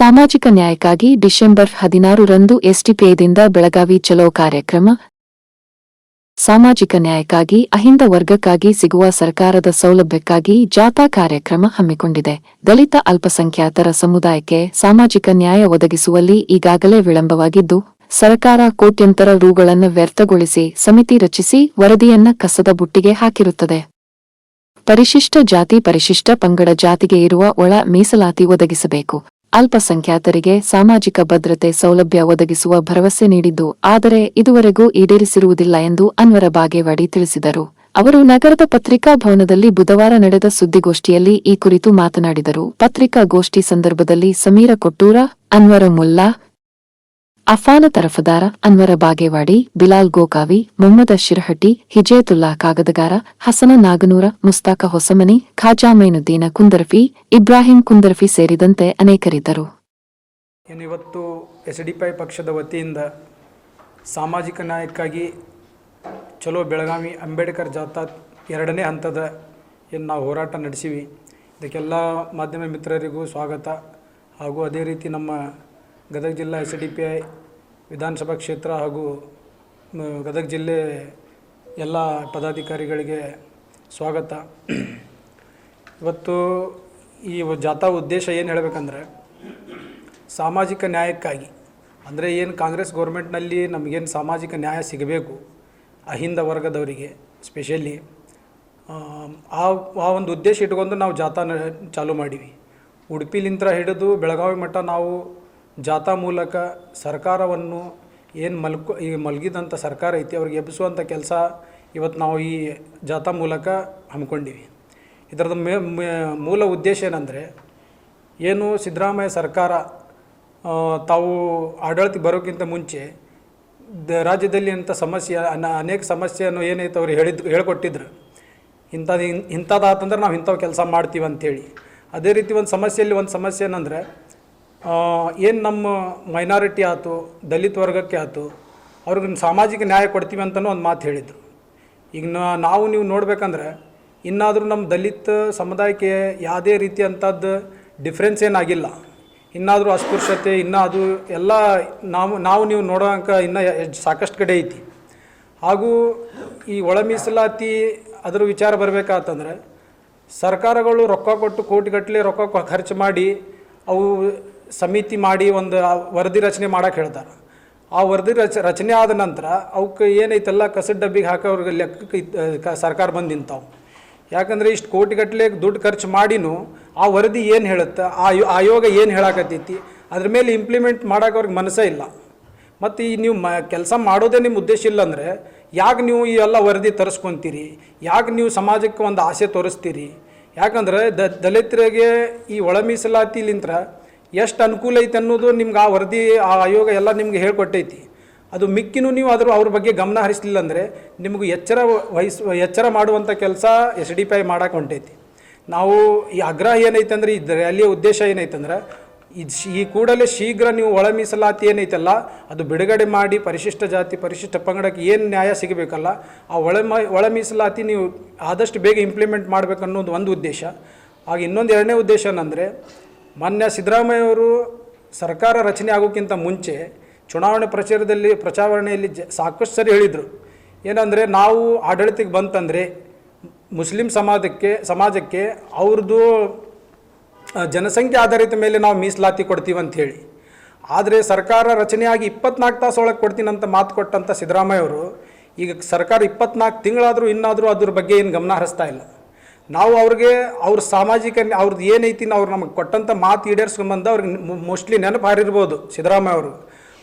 ಸಾಮಾಜಿಕ ನ್ಯಾಯಕ್ಕಾಗಿ ಡಿಸೆಂಬರ್ ಹದಿನಾರರಂದು ಎಸ್ಟಿಪಿಐದಿಂದ ಬೆಳಗಾವಿ ಚಲೋ ಕಾರ್ಯಕ್ರಮ. ಸಾಮಾಜಿಕ ನ್ಯಾಯಕ್ಕಾಗಿ, ಅಹಿಂದ ವರ್ಗಕ್ಕಾಗಿ ಸಿಗುವ ಸರ್ಕಾರದ ಸೌಲಭ್ಯಕ್ಕಾಗಿ ಜಾಥಾ ಕಾರ್ಯಕ್ರಮ ಹಮ್ಮಿಕೊಂಡಿದೆ. ದಲಿತ ಅಲ್ಪಸಂಖ್ಯಾತರ ಸಮುದಾಯಕ್ಕೆ ಸಾಮಾಜಿಕ ನ್ಯಾಯ ಒದಗಿಸುವಲ್ಲಿ ಈಗಾಗಲೇ ವಿಳಂಬವಾಗಿದ್ದು, ಸರ್ಕಾರ ಕೋಟ್ಯಂತರ ರೂಗಳನ್ನು ವ್ಯರ್ಥಗೊಳಿಸಿ ಸಮಿತಿ ರಚಿಸಿ ವರದಿಯನ್ನ ಕಸದ ಬುಟ್ಟಿಗೆ ಹಾಕಿರುತ್ತದೆ. ಪರಿಶಿಷ್ಟ ಜಾತಿ ಪರಿಶಿಷ್ಟ ಪಂಗಡ ಜಾತಿಗೆ ಇರುವ ಒಳ ಮೀಸಲಾತಿ ಒದಗಿಸಬೇಕು. ಅಲ್ಪಸಂಖ್ಯಾತರಿಗೆ ಸಾಮಾಜಿಕ ಭದ್ರತೆ ಸೌಲಭ್ಯ ಒದಗಿಸುವ ಭರವಸೆ ನೀಡಿದ್ದು, ಆದರೆ ಇದುವರೆಗೂ ಈಡೇರಿಸಿರುವುದಿಲ್ಲ ಎಂದು ಅನ್ವರ ಬಾಗೇವಾಡಿ ತಿಳಿಸಿದರು. ಅವರು ನಗರದ ಪತ್ರಿಕಾ ಭವನದಲ್ಲಿ ಬುಧವಾರ ನಡೆದ ಸುದ್ದಿಗೋಷ್ಠಿಯಲ್ಲಿ ಈ ಕುರಿತು ಮಾತನಾಡಿದರು. ಪತ್ರಿಕಾಗೋಷ್ಠಿ ಸಂದರ್ಭದಲ್ಲಿ ಸಮೀರ ಕೊಟ್ಟೂರ, ಅನ್ವರ ಮುಲ್ಲಾ ಅಫಾನ ತರಫದಾರ ಅನ್ವರ ಬಾಗೇವಾಡಿ, ಬಿಲಾಲ್ ಗೋಕಾವಿ ಮೊಹಮ್ಮದ್ ಅಶಿರಹಟ್ಟಿ, ಹಿಜೇತುಲ್ಲಾ ಕಾಗದಗಾರ, ಹಸನ ನಾಗನೂರ, ಮುಸ್ತಾಕ ಹೊಸಮನಿ, ಖಾಜಾ ಮೈನುದ್ದೀನ ಕುಂದರ್ಫಿ, ಇಬ್ರಾಹಿಂ ಕುಂದರ್ಫಿ ಸೇರಿದಂತೆ ಅನೇಕರಿದ್ದರು. ಇವತ್ತು ಎಸ್ ಡಿ ಪೈ ಪಕ್ಷದ ವತಿಯಿಂದ ಸಾಮಾಜಿಕ ನ್ಯಾಯಕ್ಕಾಗಿ ಚಲೋ ಬೆಳಗಾವಿ ಅಂಬೇಡ್ಕರ್ ಜಾಥಾ ಎರಡನೇ ಹಂತದ ಏನು ನಾವು ಹೋರಾಟ ನಡೆಸಿವಿ. ಇದಕ್ಕೆಲ್ಲ ಮಾಧ್ಯಮ ಮಿತ್ರರಿಗೂ ಸ್ವಾಗತ. ಹಾಗೂ ಅದೇ ರೀತಿ ನಮ್ಮ ಗದಗ ಜಿಲ್ಲಾ ಎಸ್ ಡಿ ಪಿ ಐ ವಿಧಾನಸಭಾ ಕ್ಷೇತ್ರ ಹಾಗೂ ಗದಗ ಜಿಲ್ಲೆ ಎಲ್ಲ ಪದಾಧಿಕಾರಿಗಳಿಗೆ ಸ್ವಾಗತ. ಇವತ್ತು ಈ ಜಾಥಾ ಉದ್ದೇಶ ಏನು ಹೇಳಬೇಕಂದ್ರೆ, ಸಾಮಾಜಿಕ ನ್ಯಾಯಕ್ಕಾಗಿ, ಅಂದರೆ ಏನು ಕಾಂಗ್ರೆಸ್ ಗೌರ್ಮೆಂಟ್ನಲ್ಲಿ ನಮಗೇನು ಸಾಮಾಜಿಕ ನ್ಯಾಯ ಸಿಗಬೇಕು ಅಹಿಂದ ವರ್ಗದವರಿಗೆ ಸ್ಪೆಷಲಿ ಆ ಆ ಒಂದು ಉದ್ದೇಶ ಇಟ್ಕೊಂಡು ನಾವು ಜಾಥಾನ ಚಾಲೂ ಮಾಡೀವಿ. ಉಡುಪಿಲಿಂತ್ರ ಹಿಡಿದು ಬೆಳಗಾವಿ ಮಟ್ಟ ನಾವು ಜಾಥಾ ಮೂಲಕ ಸರ್ಕಾರವನ್ನು ಏನು ಮಲ್ಕೊ, ಈ ಮಲಗಿದಂಥ ಸರ್ಕಾರ ಐತಿ, ಅವ್ರಿಗೆ ಎಬ್ಬಿಸುವಂಥ ಕೆಲಸ ಇವತ್ತು ನಾವು ಈ ಜಾಥಾ ಮೂಲಕ ಹಮ್ಮಿಕೊಂಡಿವಿ. ಇದರದ ಮೂಲ ಉದ್ದೇಶ ಏನಂದರೆ, ಏನು ಸಿದ್ದರಾಮಯ್ಯ ಸರ್ಕಾರ ತಾವು ಆಡಳಿತಕ್ಕೆ ಬರೋಕ್ಕಿಂತ ಮುಂಚೆ ದ, ರಾಜ್ಯದಲ್ಲಿ ಅಂಥ ಸಮಸ್ಯೆ, ಅನ- ಅನೇಕ ಸಮಸ್ಯೆಯನ್ನು ಏನೈತೆ ಅವ್ರು ಹೇಳಿದ್, ಹೇಳ್ಕೊಟ್ಟಿದ್ರು. ಇಂಥದ್ದು ಇಂಥದ್ದಾತಂದ್ರೆ ನಾವು ಇಂಥವು ಕೆಲಸ ಮಾಡ್ತೀವಿ ಅಂಥೇಳಿ ಅದೇ ರೀತಿ ಒಂದು ಸಮಸ್ಯೆಯಲ್ಲಿ ಒಂದು ಸಮಸ್ಯೆ ಏನಂದರೆ ಏನು ನಮ್ಮ ಮೈನಾರಿಟಿ ಆಯ್ತು ದಲಿತ ವರ್ಗಕ್ಕೆ ಆಯ್ತು ಅವ್ರಿಗೆ ಸಾಮಾಜಿಕ ನ್ಯಾಯ ಕೊಡ್ತೀವಿ ಅಂತಲೂ ಒಂದು ಮಾತು ಹೇಳಿದರು. ಈಗ ನಾವು ನೀವು ನೋಡ್ಬೇಕಂದ್ರೆ, ಇನ್ನಾದರೂ ನಮ್ಮ ದಲಿತ ಸಮುದಾಯಕ್ಕೆ ಯಾವುದೇ ರೀತಿಯಂಥದ್ದು ಡಿಫ್ರೆನ್ಸ್ ಏನಾಗಿಲ್ಲ. ಇನ್ನಾದರೂ ಅಸ್ಪೃಶ್ಯತೆ, ಇನ್ನೂ ಅದು ಎಲ್ಲ ನಾವು ನಾವು ನೀವು ನೋಡೋಂಕ ಇನ್ನೂ ಸಾಕಷ್ಟು ಕಡೆ ಐತಿ. ಹಾಗೂ ಈ ಒಳ ಮೀಸಲಾತಿ ಅದರ ವಿಚಾರ ಬರಬೇಕಾತಂದ್ರೆ, ಸರ್ಕಾರಗಳು ರೊಕ್ಕ ಕೊಟ್ಟು ಕೋಟಿಗಟ್ಟಲೆ ರೊಕ್ಕ ಖರ್ಚು ಮಾಡಿ ಅವು ಸಮಿತಿ ಮಾಡಿ ಒಂದು ವರದಿ ರಚನೆ ಮಾಡಕ್ಕೆ ಹೇಳ್ತಾರೆ. ಆ ವರದಿ ರಚ, ರಚನೆ ಆದ ನಂತರ ಅವಕ್ಕೆ ಏನೈತಲ್ಲ ಕಸದ ಡಬ್ಬಿಗೆ ಹಾಕೋರ್ಗೆ ಲೆಕ್ಕಕ್ಕೆ ಸರ್ಕಾರ ಬಂದು ನಿಂತಾವು. ಯಾಕಂದರೆ ಇಷ್ಟು ಕೋಟಿಗಟ್ಟಲೆ ದುಡ್ಡು ಖರ್ಚು ಮಾಡಿನೂ ಆ ವರದಿ ಏನು ಹೇಳುತ್ತೆ, ಆ ಆಯೋಗ ಏನು ಹೇಳಕತ್ತೈತಿ, ಅದ್ರ ಮೇಲೆ ಇಂಪ್ಲಿಮೆಂಟ್ ಮಾಡೋಕೆ ಅವ್ರಿಗೆ ಮನಸ್ಸೇ ಇಲ್ಲ. ಮತ್ತು ಈ ನೀವು ಮ, ಕೆಲಸ ಮಾಡೋದೇ ನಿಮ್ಮ ಉದ್ದೇಶ ಇಲ್ಲ ಅಂದರೆ ಯಾಕೆ ನೀವು ಈ ಎಲ್ಲ ವರದಿ ತರಿಸ್ಕೊತೀರಿ, ಯಾಕೆ ನೀವು ಸಮಾಜಕ್ಕೆ ಒಂದು ಆಸೆ ತೋರಿಸ್ತೀರಿ, ಯಾಕಂದ್ರೆ ದ, ದಲಿತರಿಗೆ ಈ ಒಳ ಮೀಸಲಾತಿಲಿಂತ್ರ ಎಷ್ಟು ಅನುಕೂಲ ಐತೆ ಅನ್ನೋದು ನಿಮ್ಗೆ ಆ ವರದಿ, ಆ ಆಯೋಗ ಎಲ್ಲ ನಿಮ್ಗೆ ಹೇಳ್ಕೊಟ್ಟೈತಿ. ಅದು ಮಿಕ್ಕಿನೂ ನೀವು ಅದ್ರ, ಅವ್ರ ಬಗ್ಗೆ ಗಮನ ಹರಿಸಲಿಲ್ಲ ಅಂದರೆ ನಿಮಗೂ ಎಚ್ಚರ ವಹಿಸ್, ಎಚ್ಚರ ಮಾಡುವಂಥ ಕೆಲಸ ಎಸ್ ಡಿ ಪಿ ಐ ಮಾಡಕ್ಕೆ ಹೊಂಟೈತಿ. ನಾವು ಈ ಆಗ್ರಹ ಏನೈತೆ ಅಂದ್ರೆ, ಈ ರ್ಯಾಲಿಯ ಉದ್ದೇಶ ಏನೈತಂದ್ರೆ ಇದು ಈ ಕೂಡಲೇ ಶೀಘ್ರ ನೀವು ಒಳ ಮೀಸಲಾತಿ ಏನೈತಲ್ಲ, ಅದು ಬಿಡುಗಡೆ ಮಾಡಿ ಪರಿಶಿಷ್ಟ ಜಾತಿ, ಪರಿಶಿಷ್ಟ ಪಂಗಡಕ್ಕೆ ಏನು ನ್ಯಾಯ ಸಿಗಬೇಕಲ್ಲ, ಆ ಒಳ ಮ, ಒಳ ಮೀಸಲಾತಿ ನೀವು ಆದಷ್ಟು ಬೇಗ ಇಂಪ್ಲಿಮೆಂಟ್ ಮಾಡಬೇಕನ್ನೋದು ಒಂದು ಉದ್ದೇಶ. ಆಗ ಇನ್ನೊಂದು ಎರಡನೇ ಉದ್ದೇಶ ಏನಂದರೆ ಮಾನ್ಯ ಸಿದ್ದರಾಮಯ್ಯವರು ಸರ್ಕಾರ ರಚನೆ ಆಗೋಕ್ಕಿಂತ ಮುಂಚೆ ಚುನಾವಣೆ ಪ್ರಚಾರದಲ್ಲಿ ಪ್ರಚಾರಣೆಯಲ್ಲಿ ಜ ಸಾಕಷ್ಟು ಸರಿ ಹೇಳಿದರು. ಏನಂದರೆ ನಾವು ಆಡಳಿತಕ್ಕೆ ಬಂತಂದರೆ ಮುಸ್ಲಿಂ ಸಮಾಜಕ್ಕೆ ಸಮಾಜಕ್ಕೆ ಅವ್ರದ್ದು ಜನಸಂಖ್ಯೆ ಆಧಾರಿತ ಮೇಲೆ ನಾವು ಮೀಸಲಾತಿ ಕೊಡ್ತೀವಿ ಅಂತ ಹೇಳಿ ಆದರೆ ಸರ್ಕಾರ ರಚನೆಯಾಗಿ ಇಪ್ಪತ್ನಾಲ್ಕು ತಾಸು ಒಳಗೆ ಕೊಡ್ತೀನಿ ಅಂತ ಮಾತು ಕೊಟ್ಟಂಥ ಸಿದ್ದರಾಮಯ್ಯವರು, ಈಗ ಸರ್ಕಾರ ಇಪ್ಪತ್ನಾಲ್ಕು ತಿಂಗಳಾದರೂ ಇನ್ನಾದರೂ ಅದ್ರ ಬಗ್ಗೆ ಏನು ಗಮನ ಹರಿಸ್ತಾ ಇಲ್ಲ. ನಾವು ಅವ್ರಿಗೆ ಅವ್ರ ಸಾಮಾಜಿಕ ಅವ್ರದ್ದು ಏನೈತಿ ನಾವು ಅವ್ರು ನಮಗೆ ಕೊಟ್ಟಂಥ ಮಾತು ಈಡೇರಿಸ್ಕೊಂಬಂದು ಅವ್ರಿಗೆ ಮೋಸ್ಟ್ಲಿ ನೆನಪು ಹಾರಿರ್ಬೋದು ಸಿದ್ದರಾಮಯ್ಯ ಅವರು.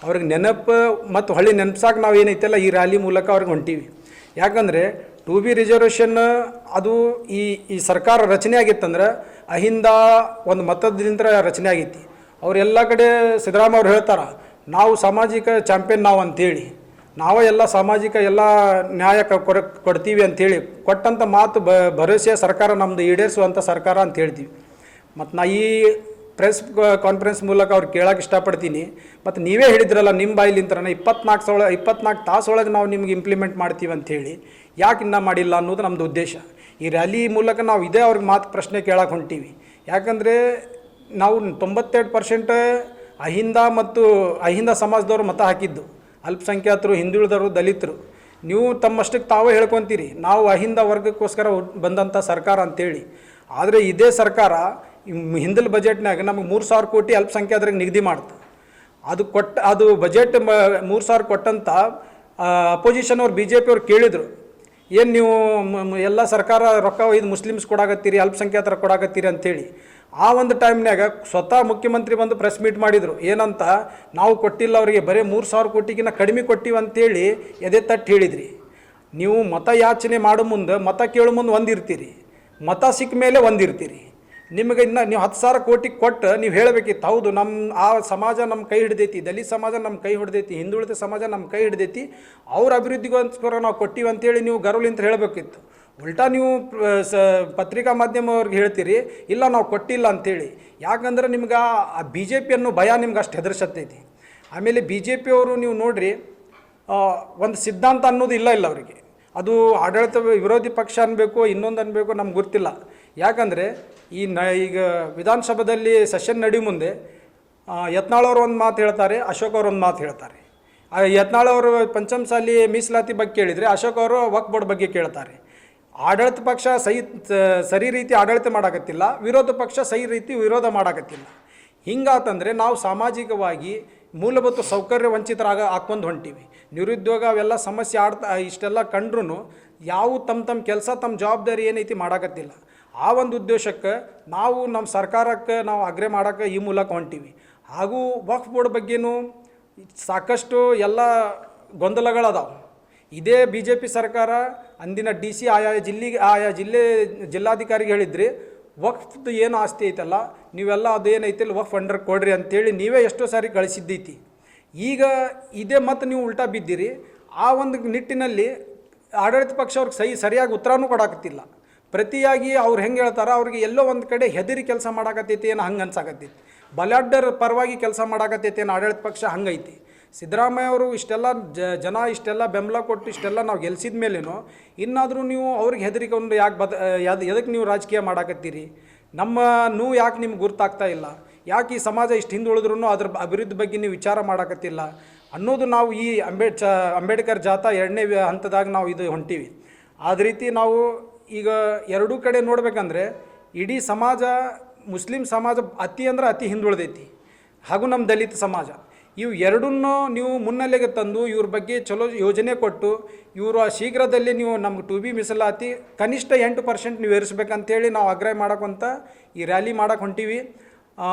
ಅವ್ರಿಗೆ ನೆನಪು ಮತ್ತು ಹೊಳ್ಳಿ ನೆನಪಿಸಾಕ ನಾವು ಏನೈತಲ್ಲ ಈ ರ್ಯಾಲಿ ಮೂಲಕ ಅವ್ರಿಗೆ ಹೊಂಟೀವಿ. ಯಾಕಂದರೆ ಟು ಬಿ ರಿಸರ್ವೇಷನ್ ಅದು ಈ ಈ ಸರ್ಕಾರ ರಚನೆ ಆಗಿತ್ತಂದ್ರೆ ಅಹಿಂದ ಒಂದು ಮತದಿಂದ ರಚನೆ ಆಗೈತಿ. ಅವರೆಲ್ಲ ಕಡೆ ಸಿದ್ದರಾಮಯ್ಯ ಅವ್ರು ಹೇಳ್ತಾರೆ, ನಾವು ಸಾಮಾಜಿಕ ಚಾಂಪಿಯನ್ ನಾವು ಅಂತೇಳಿ. ನಾವೇ ಎಲ್ಲ ಸಾಮಾಜಿಕ ಎಲ್ಲ ನ್ಯಾಯ ಕೊರ ಕೊಡ್ತೀವಿ ಅಂಥೇಳಿ ಕೊಟ್ಟಂಥ ಮಾತು ಬ ಭರವಸೆ ಸರ್ಕಾರ ನಮ್ಮದು ಈಡೇರಿಸುವಂಥ ಸರ್ಕಾರ ಅಂತ ಹೇಳ್ತೀವಿ. ಮತ್ತು ನಾ ಈ ಪ್ರೆಸ್ ಕಾನ್ಫರೆನ್ಸ್ ಮೂಲಕ ಅವ್ರು ಕೇಳೋಕೆ ಇಷ್ಟಪಡ್ತೀನಿ. ಮತ್ತು ನೀವೇ ಹೇಳಿದ್ರಲ್ಲ ನಿಮ್ಮ ಬಾಯಿಲಿಂತ್ರನ ಇಪ್ಪತ್ನಾಲ್ಕು ಸೊಳ ಇಪ್ಪತ್ನಾಲ್ಕು ತಾಸೊಳಗೆ ನಾವು ನಿಮ್ಗೆ ಇಂಪ್ಲಿಮೆಂಟ್ ಮಾಡ್ತೀವಿ ಅಂಥೇಳಿ ಯಾಕೆ ಇನ್ನೂ ಮಾಡಿಲ್ಲ ಅನ್ನೋದು ನಮ್ಮದು ಉದ್ದೇಶ. ಈ ರ್ಯಾಲಿ ಮೂಲಕ ನಾವು ಇದೇ ಅವ್ರಿಗೆ ಮಾತು ಪ್ರಶ್ನೆ ಕೇಳಕ್ಕೆ ಹೊಂಟೀವಿ. ಯಾಕಂದರೆ ನಾವು ತೊಂಬತ್ತೆರಡು ಪರ್ಸೆಂಟ್ ಅಹಿಂದ ಮತ್ತು ಅಹಿಂದ ಸಮಾಜದವ್ರು ಮತ ಹಾಕಿದ್ದು. ಅಲ್ಪಸಂಖ್ಯಾತರು, ಹಿಂದುಳಿದವರು, ದಲಿತರು, ನೀವು ತಮ್ಮಷ್ಟಕ್ಕೆ ತಾವೇ ಹೇಳ್ಕೊತೀರಿ. ನಾವು ಅಹಿಂದ ವರ್ಗಕ್ಕೋಸ್ಕರ ಬಂದಂಥ ಸರ್ಕಾರ ಅಂತೇಳಿ. ಆದರೆ ಇದೇ ಸರ್ಕಾರ ಹಿಂದಿನ ಬಜೆಟ್ನಾಗ ನಮಗೆ ಮೂರು ಸಾವಿರ ಕೋಟಿ ಅಲ್ಪಸಂಖ್ಯಾತರಿಗೆ ನಿಗದಿ ಮಾಡ್ತು. ಅದು ಕೊಟ್ಟ, ಅದು ಬಜೆಟ್ ಮೂರು ಸಾವಿರ ಕೊಟ್ಟಂತ ಅಪೋಸಿಷನ್ ಅವ್ರು ಬಿ ಜೆ ಪಿಯವ್ರು ಕೇಳಿದರು. ಏನು ನೀವು ಎಲ್ಲ ಸರ್ಕಾರ ರೊಕ್ಕ ಒಯ್ದು ಮುಸ್ಲಿಮ್ಸ್ ಕೊಡಾಕತ್ತೀರಿ, ಅಲ್ಪಸಂಖ್ಯಾತರ ಕೊಡಾಕತ್ತೀರಿ ಅಂಥೇಳಿ ಆ ಒಂದು ಟೈಮ್ನಾಗ ಸ್ವತಃ ಮುಖ್ಯಮಂತ್ರಿ ಬಂದು ಪ್ರೆಸ್ ಮೀಟ್ ಮಾಡಿದರು. ಏನಂತ, ನಾವು ಕೊಟ್ಟಿಲ್ಲ ಅವರಿಗೆ, ಬರೀ ಮೂರು ಸಾವಿರ ಕೋಟಿಗಿನ್ನ ಕಡಿಮೆ ಕೊಟ್ಟಿವಿ ಅಂತೇಳಿ ಎದೆ ತಟ್ಟು ಹೇಳಿದ್ರಿ. ನೀವು ಮತ ಯಾಚನೆ ಮಾಡೋ ಮುಂದೆ, ಮತ ಕೇಳೋ ಮುಂದೆ ಒಂದಿರ್ತೀರಿ. ಮತ ಸಿಕ್ಕ ಮೇಲೆ ಒಂದಿರ್ತೀರಿ. ನಿಮಗೆ ಇನ್ನು ನೀವು ಹತ್ತು ಸಾವಿರ ಕೋಟಿ ಕೊಟ್ಟು ನೀವು ಹೇಳಬೇಕಿತ್ತು. ಹೌದು ನಮ್ಮ ಆ ಸಮಾಜ ನಮ್ಮ ಕೈ ಹಿಡ್ದೈತಿ, ದಲಿತ ಸಮಾಜ ನಮ್ಮ ಕೈ ಹಿಡ್ದೈತಿ, ಹಿಂದುಳಿದ ಸಮಾಜ ನಮ್ಮ ಕೈ ಹಿಡ್ದೈತಿ, ಅವ್ರ ಅಭಿವೃದ್ಧಿಗೋಸ್ಕರ ನಾವು ಕೊಟ್ಟಿವಿ ಅಂತೇಳಿ ನೀವು ಗರ್ವಲಿಂತ ಹೇಳಬೇಕಿತ್ತು. ಉಲ್ಟಾ ನೀವು ಸ, ಪತ್ರಿಕಾ ಮಾಧ್ಯಮವ್ರಿಗೆ ಹೇಳ್ತೀರಿ, ಇಲ್ಲ ನಾವು ಕೊಟ್ಟಿಲ್ಲ ಅಂತೇಳಿ. ಯಾಕಂದ್ರೆ ನಿಮ್ಗೆ ಆ ಬಿ ಜೆ ಪಿ ಅನ್ನೋ ಭಯ ನಿಮ್ಗೆ ಅಷ್ಟು ಹೆದರ್ಸತ್ತೈತಿ. ಆಮೇಲೆ ಬಿ ಜೆ ಪಿಯವರು ನೀವು ನೋಡಿರಿ ಒಂದು ಸಿದ್ಧಾಂತ ಅನ್ನೋದು ಇಲ್ಲ ಇಲ್ಲ ಅವರಿಗೆ. ಅದು ಆಡಳಿತ ವಿರೋಧಿ ಪಕ್ಷ ಅನ್ಬೇಕು, ಇನ್ನೊಂದು ಅನ್ಬೇಕು, ನಮ್ಗೆ ಗೊತ್ತಿಲ್ಲ. ಯಾಕಂದರೆ ಈ ನ, ಈಗ ವಿಧಾನಸಭೆಯಲ್ಲಿ ಸೆಷನ್ ನಡಿ ಮುಂದೆ ಯತ್ನಾಳವ್ರು ಒಂದು ಮಾತು ಹೇಳ್ತಾರೆ, ಅಶೋಕ್ ಅವರು ಒಂದು ಮಾತು ಹೇಳ್ತಾರೆ. ಯತ್ನಾಳವರು ಪಂಚಮಸಾಲಿ ಮೀಸಲಾತಿ ಬಗ್ಗೆ ಕೇಳಿದರೆ ಅಶೋಕ್ ಅವರು ವಕ್ ಬಗ್ಗೆ ಕೇಳ್ತಾರೆ. ಆಡಳಿತ ಪಕ್ಷ ಸಹಿ ಸರಿ ರೀತಿ ಆಡಳಿತ ಮಾಡಾಕತ್ತಿಲ್ಲ, ವಿರೋಧ ಪಕ್ಷ ಸಹಿ ರೀತಿ ವಿರೋಧ ಮಾಡಾಕತ್ತಿಲ್ಲ. ಹಿಂಗಾತಂದರೆ ನಾವು ಸಾಮಾಜಿಕವಾಗಿ ಮೂಲಭೂತ ಸೌಕರ್ಯ ವಂಚಿತರಾಗ ಹಾಕ್ಕೊಂಡು ಹೊಂಟೀವಿ. ನಿರುದ್ಯೋಗ ಅವೆಲ್ಲ ಸಮಸ್ಯೆ ಆಡ್ತಾ, ಇಷ್ಟೆಲ್ಲ ಕಂಡ್ರೂ ಯಾವ ತಮ್ಮ ತಮ್ಮ ಕೆಲಸ ತಮ್ಮ ಜವಾಬ್ದಾರಿ ಏನೈತಿ ಮಾಡಾಕತ್ತಿಲ್ಲ. ಆ ಒಂದು ಉದ್ದೇಶಕ್ಕೆ ನಾವು ನಮ್ಮ ಸರ್ಕಾರಕ್ಕೆ ನಾವು ಅಗ್ರೆ ಮಾಡೋಕ್ಕೆ ಈ ಮೂಲಕ ಹೊಂಟೀವಿ. ಹಾಗೂ ವಕ್ಫ್ ಬೋರ್ಡ್ ಬಗ್ಗೆನೂ ಸಾಕಷ್ಟು ಎಲ್ಲ ಗೊಂದಲಗಳದಾವೆ. ಇದೇ ಬಿ ಜೆ ಪಿ ಸರ್ಕಾರ ಅಂದಿನ ಡಿ ಸಿ ಆಯಾ ಜಿಲ್ಲೆಗೆ ಆಯಾ ಜಿಲ್ಲೆ ಜಿಲ್ಲಾಧಿಕಾರಿಗೆ ಹೇಳಿದ್ರಿ, ವಕ್ಫ್ದು ಏನು ಆಸ್ತಿ ಐತಲ್ಲ, ನೀವೆಲ್ಲ ಅದೇನೈತಿಲ್ಲ ವಕ್ಫ್ ಅಂಡರ್ ಕೊಡ್ರಿ ಅಂತೇಳಿ ನೀವೇ ಎಷ್ಟೋ ಸಾರಿ ಕಳಿಸಿದ್ದೈತಿ. ಈಗ ಇದೇ ಮತ್ತು ನೀವು ಉಲ್ಟಾ ಬಿದ್ದೀರಿ, ಆ ಒಂದು ನಿಟ್ಟಿನಲ್ಲಿ ಆಡಳಿತ ಪಕ್ಷ ಅವ್ರಿಗೆ ಸಹಿ, ಸರಿಯಾಗಿ ಉತ್ತರನೂ ಕೊಡಾಕತ್ತಿಲ್ಲ. ಪ್ರತಿಯಾಗಿ ಅವ್ರು ಹೆಂಗೆ ಹೇಳ್ತಾರೆ ಅವ್ರಿಗೆ ಎಲ್ಲೋ ಒಂದು ಕಡೆ ಹೆದರಿ ಕೆಲಸ ಮಾಡಾಕತ್ತೈತಿ ಏನೋ ಹಂಗೆ ಅನ್ಸಾಕತ್ತೈತಿ. ಬಲಾಢ್ಯರ ಪರವಾಗಿ ಕೆಲಸ ಮಾಡಾಕತ್ತೈತಿ ಏನೋ ಆಡಳಿತ ಪಕ್ಷ ಹಂಗೈತಿ. ಸಿದ್ದರಾಮಯ್ಯ ಅವರು ಇಷ್ಟೆಲ್ಲ ಜನ ಇಷ್ಟೆಲ್ಲ ಬೆಂಬಲ ಕೊಟ್ಟು ಇಷ್ಟೆಲ್ಲ ನಾವು ಗೆಲ್ಸಿದ ಮೇಲೇನೋ ಇನ್ನಾದರೂ ನೀವು ಅವ್ರಿಗೆ ಹೆದರಿಕೊಂಡು ಯಾಕೆ ಬದ ಎದಕ್ಕೆ ನೀವು ರಾಜಕೀಯ ಮಾಡಾಕತ್ತೀರಿ? ನಮ್ಮ ನೋವು ಯಾಕೆ ನಿಮ್ಗೆ ಗುರ್ತಾಗ್ತಾ ಇಲ್ಲ? ಯಾಕೆ ಈ ಸಮಾಜ ಇಷ್ಟು ಹಿಂದುಳಿದ್ರೂ ಅದ್ರ ಅಭಿವೃದ್ಧಿ ಬಗ್ಗೆ ನೀವು ವಿಚಾರ ಮಾಡಾಕತ್ತಿಲ್ಲ? ಅನ್ನೋದು ನಾವು ಈ ಅಂಬೇಡ್ ಅಂಬೇಡ್ಕರ್ ಜಾಥಾ ಎರಡನೇ ಹಂತದಾಗ ನಾವು ಇದು ಹೊಂಟೀವಿ. ಆದ ರೀತಿ ನಾವು ಈಗ ಎರಡೂ ಕಡೆ ನೋಡ್ಬೇಕಂದ್ರೆ ಇಡೀ ಸಮಾಜ ಮುಸ್ಲಿಂ ಸಮಾಜ ಅತಿ ಅಂದ್ರೆ ಅತಿ ಹಿಂದುಳಿದೈತಿ. ಹಾಗೂ ನಮ್ಮ ದಲಿತ ಸಮಾಜ. ಇವು ಎರಡನ್ನೂ ನೀವು ಮುನ್ನೆಲೆಗೆ ತಂದು ಇವ್ರ ಬಗ್ಗೆ ಚಲೋ ಯೋಜನೆ ಕೊಟ್ಟು ಇವರು ಶೀಘ್ರದಲ್ಲಿ ನೀವು ನಮ್ಗೆ ಟು ಬಿ ಮೀಸಲಾತಿ ಕನಿಷ್ಠ ಎಂಟು ಪರ್ಸೆಂಟ್ ನೀವು ಏರಿಸ್ಬೇಕಂತೇಳಿ ನಾವು ಆಗ್ರಹ ಮಾಡೋಕ್ಕಂತ ಈ ರ್ಯಾಲಿ ಮಾಡಕ್ಕೆ ಹೊಂಟೀವಿ. ಆ,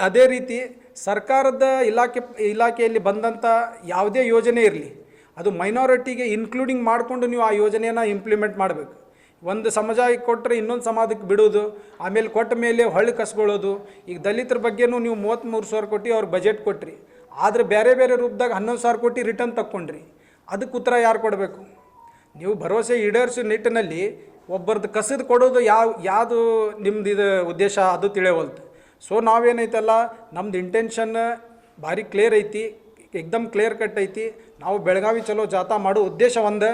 ಅದೇ ರೀತಿ ಸರ್ಕಾರದ ಇಲಾಖೆ ಇಲಾಖೆಯಲ್ಲಿ ಬಂದಂಥ ಯಾವುದೇ ಯೋಜನೆ ಇರಲಿ ಅದು ಮೈನಾರಿಟಿಗೆ ಇನ್ಕ್ಲೂಡಿಂಗ್ ಮಾಡಿಕೊಂಡು ನೀವು ಆ ಯೋಜನೆಯನ್ನು ಇಂಪ್ಲಿಮೆಂಟ್ ಮಾಡಬೇಕು. ಒಂದು ಸಮಾಜಕ್ಕೆ ಕೊಟ್ಟರೆ ಇನ್ನೊಂದು ಸಮಾಜಕ್ಕೆ ಬಿಡೋದು ಆಮೇಲೆ ಕೊಟ್ಟ ಮೇಲೆ ಹೊಳ್ಳಿ ಕಸ್ಕೊಳ್ಳೋದು. ಈಗ ದಲಿತರ ಬಗ್ಗೆನೂ ನೀವು ಮೂವತ್ತ್ಮೂರು ಸಾವಿರ ಕೋಟಿ ಅವ್ರಿಗೆ ಬಜೆಟ್ ಕೊಟ್ರಿ. ಆದರೆ ಬೇರೆ ಬೇರೆ ರೂಪದಾಗ ಹನ್ನೊಂದು ಸಾವಿರ ಕೋಟಿ ರಿಟರ್ನ್ ತಕ್ಕೊಂಡ್ರಿ. ಅದಕ್ಕೆ ಉತ್ತರ ಯಾರು ಕೊಡಬೇಕು? ನೀವು ಭರವಸೆ ಈಡೇರಿಸೋ ನಿಟ್ಟಿನಲ್ಲಿ ಒಬ್ಬರದ್ದು ಕಸದು ಕೊಡೋದು ಯಾವ, ಯಾವುದು ನಿಮ್ದು ಇದು ಉದ್ದೇಶ ಅದು ತಿಳಿಯವಲ್ತು ಸೊ ನಾವೇನೈತಲ್ಲ, ನಮ್ದು ಇಂಟೆನ್ಷನ್ ಭಾರಿ ಕ್ಲಿಯರ್ ಐತಿ, ಎಕ್ದಮ್ ಕ್ಲಿಯರ್ ಕಟ್ ಐತಿ. ನಾವು ಬೆಳಗಾವಿ ಚಲೋ ಜಾಥಾ ಮಾಡೋ ಉದ್ದೇಶ ಒಂದು.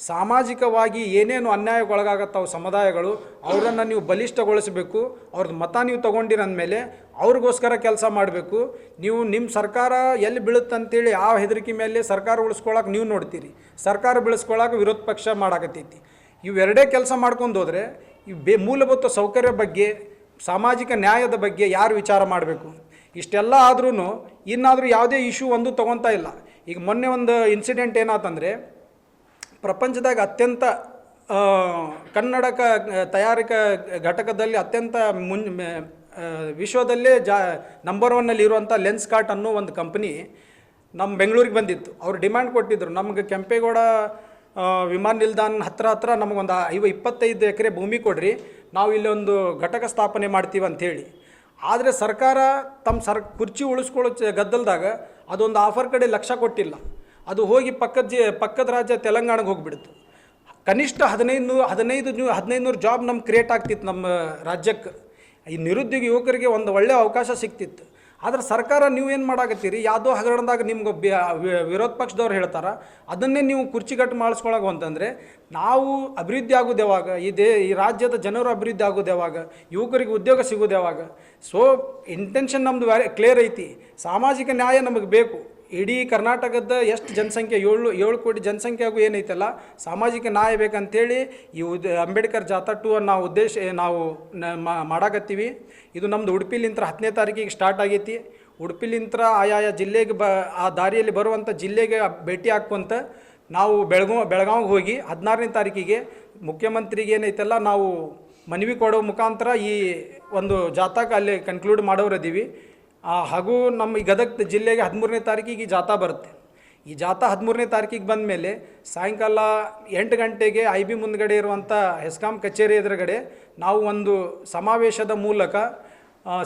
ಸಾಮಾಜಿಕವಾಗಿ ಏನೇನು ಅನ್ಯಾಯಕ್ಕೊಳಗಾಗತ್ತಾವ ಸಮುದಾಯಗಳು, ಅವರನ್ನು ನೀವು ಬಲಿಷ್ಠಗೊಳಿಸಬೇಕು ಅವ್ರದ್ದು ಮತ ನೀವು ತೊಗೊಂಡಿರಂದಮೇಲೆ ಅವ್ರಿಗೋಸ್ಕರ ಕೆಲಸ ಮಾಡಬೇಕು. ನೀವು ನಿಮ್ಮ ಸರ್ಕಾರ ಎಲ್ಲಿ ಬೀಳುತ್ತಂತೇಳಿ ಆ ಹೆದರಿಕೆ ಮೇಲೆ ಸರ್ಕಾರ ಉಳಿಸ್ಕೊಳಕ್ಕೆ ನೀವು ನೋಡ್ತೀರಿ. ಸರ್ಕಾರ ಬೆಳೆಸ್ಕೊಳಕ್ಕೆ ವಿರೋಧ ಪಕ್ಷ ಮಾಡಾಕತ್ತೈತಿ. ಇವೆರಡೇ ಕೆಲಸ ಮಾಡ್ಕೊಂಡು ಹೋದರೆ ಈ ಬೇ ಮೂಲಭೂತ ಸೌಕರ್ಯ ಬಗ್ಗೆ, ಸಾಮಾಜಿಕ ನ್ಯಾಯದ ಬಗ್ಗೆ ಯಾರು ವಿಚಾರ ಮಾಡಬೇಕು? ಇಷ್ಟೆಲ್ಲ ಆದ್ರೂ ಇನ್ನಾದರೂ ಯಾವುದೇ ಇಶ್ಯೂ ಒಂದು ತೊಗೊತಾ ಇಲ್ಲ. ಈಗ ಮೊನ್ನೆ ಒಂದು ಇನ್ಸಿಡೆಂಟ್ ಏನಾತಂದರೆ ಪ್ರಪಂಚದಾಗ ಅತ್ಯಂತ ಕನ್ನಡಕ, ತಯಾರಿಕಾ ಘಟಕದಲ್ಲಿ ಅತ್ಯಂತ ಮುನ್ ವಿಶ್ವದಲ್ಲೇ ಜಾ ನಂಬರ್ ಒನ್ನಲ್ಲಿ ಇರುವಂಥ ಲೆನ್ಸ್ ಕಾರ್ಟ್ ಅನ್ನೋ ಒಂದು ಕಂಪ್ನಿ ನಮ್ಮ ಬೆಂಗಳೂರಿಗೆ ಬಂದಿತ್ತು. ಅವ್ರು ಡಿಮ್ಯಾಂಡ್ ಕೊಟ್ಟಿದ್ದರು ನಮಗೆ ಕೆಂಪೇಗೌಡ ವಿಮಾನ ನಿಲ್ದಾಣ ಹತ್ರ ಹತ್ರ ನಮಗೊಂದು ಐವ ಇಪ್ಪತ್ತೈದು ಎಕರೆ ಭೂಮಿ ಕೊಡ್ರಿ. ನಾವು ಇಲ್ಲಿ ಒಂದು ಘಟಕ ಸ್ಥಾಪನೆ ಮಾಡ್ತೀವಿ ಅಂಥೇಳಿ. ಆದರೆ ಸರ್ಕಾರ ತಮ್ಮ ಸರ್, ಕುರ್ಚಿ ಉಳಿಸ್ಕೊಳ್ಳೋ ಗದ್ದಲದಾಗ ಅದೊಂದು ಆಫರ್ ಕಡೆ ಲಕ್ಷ ಕೊಟ್ಟಿಲ್ಲ. ಅದು ಹೋಗಿ ಪಕ್ಕದ ಜಿ, ಪಕ್ಕದ ರಾಜ್ಯ ತೆಲಂಗಾಣಕ್ಕೆ ಹೋಗಿಬಿಡ್ತು. ಕನಿಷ್ಠ ಹದಿನೈದು ಹದಿನೈದು ಹದಿನೈದು ನೂರು ಜಾಬ್ ನಮ್ಗೆ ಕ್ರಿಯೇಟ್ ಆಗ್ತಿತ್ತು ನಮ್ಮ ರಾಜ್ಯಕ್ಕೆ. ಈ ನಿರುದ್ಯೋಗ ಯುವಕರಿಗೆ ಒಂದು ಒಳ್ಳೆಯ ಅವಕಾಶ ಸಿಗ್ತಿತ್ತು ಆದ್ರೆ ಸರ್ಕಾರ ನೀವು ಏನು ಮಾಡಾಕತ್ತೀರಿ? ಯಾವುದೋ ಹಗರಣದಾಗ ನಿಮ್ಗೆ ವಿರೋಧ ಪಕ್ಷದವ್ರು ಹೇಳ್ತಾರೆ, ಅದನ್ನೇ ನೀವು ಕುರ್ಚಿಗಟ್ಟು ಮಾಡಿಸ್ಕೊಳಗು ಅಂತಂದರೆ ನಾವು ಅಭಿವೃದ್ಧಿ ಆಗೋದು ಯಾವಾಗ ಈ ದೇ, ಈ ರಾಜ್ಯದ ಜನರು ಅಭಿವೃದ್ಧಿ ಆಗೋದು ಯಾವಾಗ ಯುವಕರಿಗೆ ಉದ್ಯೋಗ ಸಿಗೋದು ಯಾವಾಗ ಸೊ ಇಂಟೆನ್ಷನ್ ನಮ್ಮದು ವ್ಯಾ ಕ್ಲಿಯರ್ ಐತಿ. ಸಾಮಾಜಿಕ ನ್ಯಾಯ ನಮಗೆ ಬೇಕು. ಇಡೀ ಕರ್ನಾಟಕದ ಎಷ್ಟು ಜನಸಂಖ್ಯೆ, ಏಳು ಏಳು ಕೋಟಿ ಜನಸಂಖ್ಯೆಗೂ ಏನೈತಲ್ಲ, ಸಾಮಾಜಿಕ ನ್ಯಾಯ ಬೇಕಂತೇಳಿ ಈ ಉದ್, ಅಂಬೇಡ್ಕರ್ ಜಾಥಾ ಟೂ ನಾವು ಉದ್ದೇಶ ನಾವು ಮಾಡಾಕತ್ತೀವಿ. ಇದು ನಮ್ಮದು ಉಡುಪಿಲಿಂತ್ರ ಹತ್ತನೇ ತಾರೀಕಿಗೆ ಸ್ಟಾರ್ಟ್ ಆಗೈತಿ. ಉಡುಪಿಲಿಂತ್ರ ಆಯಾಯ ಜಿಲ್ಲೆಗೆ ಬ, ಆ ದಾರಿಯಲ್ಲಿ ಬರುವಂಥ ಜಿಲ್ಲೆಗೆ ಭೇಟಿ ಹಾಕುವಂತ ನಾವು ಬೆಳಗಾವ್ ಬೆಳಗಾವಿಗೆ ಹೋಗಿ ಹದಿನಾರನೇ ತಾರೀಕಿಗೆ ಮುಖ್ಯಮಂತ್ರಿಗೆ ಏನೈತಲ್ಲ, ನಾವು ಮನವಿ ಕೊಡೋ ಮುಖಾಂತರ ಈ ಒಂದು ಜಾಥಾಕ ಅಲ್ಲಿ ಕನ್ಕ್ಲೂಡ್ ಮಾಡೋರದೀವಿ ಆ, ಹಾಗೂ ನಮ್ಮ ಈ ಗದಗ ಜಿಲ್ಲೆಗೆ ಹದಿಮೂರನೇ ತಾರೀಕಿಗೆ ಈ ಜಾಥಾ ಬರುತ್ತೆ. ಈ ಜಾಥಾ ಹದಿಮೂರನೇ ತಾರೀಕಿಗೆ ಬಂದ ಮೇಲೆ ಸಾಯಂಕಾಲ ಎಂಟು ಗಂಟೆಗೆ ಐ ಬಿ ಮುಂದ್ಗಡೆ ಇರುವಂಥ ಹೆಸ್ಕಾಂ ಕಚೇರಿ ಎದುರುಗಡೆ ನಾವು ಒಂದು ಸಮಾವೇಶದ ಮೂಲಕ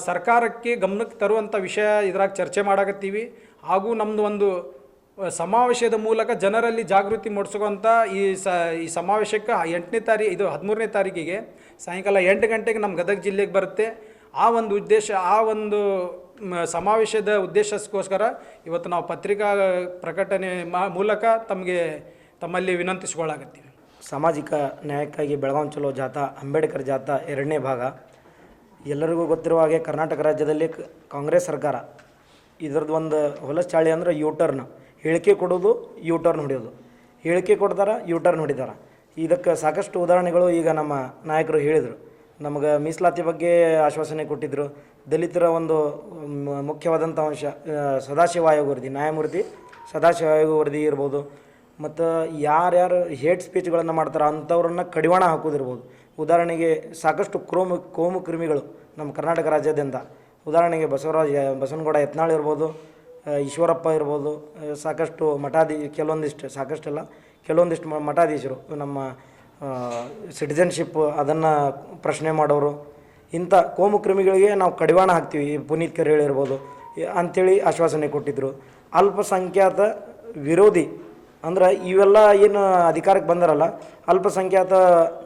ಸರ್ಕಾರಕ್ಕೆ ಗಮನಕ್ಕೆ ತರುವಂಥ ವಿಷಯ ಇದ್ರಾಗ ಚರ್ಚೆ ಮಾಡಾಕತ್ತೀವಿ. ಹಾಗೂ ನಮ್ಮದು ಒಂದು ಸಮಾವೇಶದ ಮೂಲಕ ಜನರಲ್ಲಿ ಜಾಗೃತಿ ಮೂಡಿಸುವಂಥ ಈ ಸ ಈ ಸಮಾವೇಶಕ್ಕೆ ಎಂಟನೇ ತಾರೀಕು ಇದು ಹದಿಮೂರನೇ ತಾರೀಕಿಗೆ ಸಾಯಂಕಾಲ ಎಂಟು ಗಂಟೆಗೆ ನಮ್ಮ ಗದಗ ಜಿಲ್ಲೆಗೆ ಬರುತ್ತೆ. ಆ ಒಂದು ಉದ್ದೇಶ ಆ ಒಂದು ಸಮಾವೇಶದ ಉದ್ದೇಶಕ್ಕೋಸ್ಕರ ಇವತ್ತು ನಾವು ಪತ್ರಿಕಾ ಪ್ರಕಟಣೆ ಮೂಲಕ ತಮಗೆ, ತಮ್ಮಲ್ಲಿ ವಿನಂತಿಸಿಕೊಳ್ಳಾಗತ್ತೀವಿ ಸಾಮಾಜಿಕ ನ್ಯಾಯಕ್ಕಾಗಿ ಬೆಳಗಾವಿ ಚಲೋ ಜಾಥಾ, ಅಂಬೇಡ್ಕರ್ ಜಾಥಾ ಎರಡನೇ ಭಾಗ. ಎಲ್ಲರಿಗೂ ಗೊತ್ತಿರುವ ಹಾಗೆ ಕರ್ನಾಟಕ ರಾಜ್ಯದಲ್ಲಿ ಕಾಂಗ್ರೆಸ್ ಸರ್ಕಾರ, ಇದ್ರದ್ದು ಒಂದು ಹೊಲಸ್ ಚಾಳಿ ಅಂದ್ರೆ ಯೂ ಟರ್ನ್ ಹೇಳಿಕೆ ಕೊಡೋದು ಯೂಟರ್ನ್ ಹೊಡೆಯೋದು. ಹೇಳಿಕೆ ಕೊಡ್ತಾರೆ ಯೂಟರ್ನ್ ಹೊಡಿತಾರ. ಇದಕ್ಕೆ ಸಾಕಷ್ಟು ಉದಾಹರಣೆಗಳು ಈಗ ನಮ್ಮ ನಾಯಕರು ಹೇಳಿದರು. ನಮಗೆ ಮೀಸಲಾತಿ ಬಗ್ಗೆ ಆಶ್ವಾಸನೆ ಕೊಟ್ಟಿದ್ದರು ದಲಿತರ ಒಂದು ಮುಖ್ಯವಾದಂಥ ಅಂಶ ಸದಾಶಿವ ಆಯೋಗ ವರದಿ ನ್ಯಾಯಮೂರ್ತಿ ಸದಾಶಿವ ಆಯೋಗ ವರದಿ ಇರ್ಬೋದು. ಮತ್ತು ಯಾರ್ಯಾರು ಹೇಟ್ ಸ್ಪೀಚ್ಗಳನ್ನು ಮಾಡ್ತಾರೆ ಅಂಥವ್ರನ್ನ ಕಡಿವಾಣ ಹಾಕೋದಿರ್ಬೋದು. ಉದಾಹರಣೆಗೆ ಸಾಕಷ್ಟು ಕ್ರೋಮು, ಕೋಮು ಕ್ರಿಮಿಗಳು ನಮ್ಮ ಕರ್ನಾಟಕ ರಾಜ್ಯಾದ್ಯಂತ. ಉದಾಹರಣೆಗೆ ಬಸವರಾಜ, ಬಸವನಗೌಡ ಯತ್ನಾಳ್ ಇರ್ಬೋದು ಈಶ್ವರಪ್ಪ ಇರ್ಬೋದು ಸಾಕಷ್ಟು ಮಠಾಧಿ, ಕೆಲವೊಂದಿಷ್ಟು, ಸಾಕಷ್ಟೆಲ್ಲ, ಕೆಲವೊಂದಿಷ್ಟು ಮಠಾಧೀಶರು, ನಮ್ಮ ಸಿಟಿಜನ್ಶಿಪ್ ಅದನ್ನು ಪ್ರಶ್ನೆ ಮಾಡೋರು. ಇಂಥ ಕೋಮು ಕ್ರಿಮಿಗಳಿಗೆ ನಾವು ಕಡಿವಾಣ ಹಾಕ್ತೀವಿ. ಪುನೀತ್ ಇರ್ಬೋದು. ಈ- ಅಂಥೇಳಿ ಆಶ್ವಾಸನೆ ಕೊಟ್ಟಿದ್ದರು ಅಲ್ಪಸಂಖ್ಯಾತ ವಿರೋಧಿ ಅಂದ್ರೆ ಇವೆಲ್ಲ ಏನು ಅಧಿಕಾರಕ್ಕೆ ಬಂದಾರಲ್ಲ, ಅಲ್ಪಸಂಖ್ಯಾತ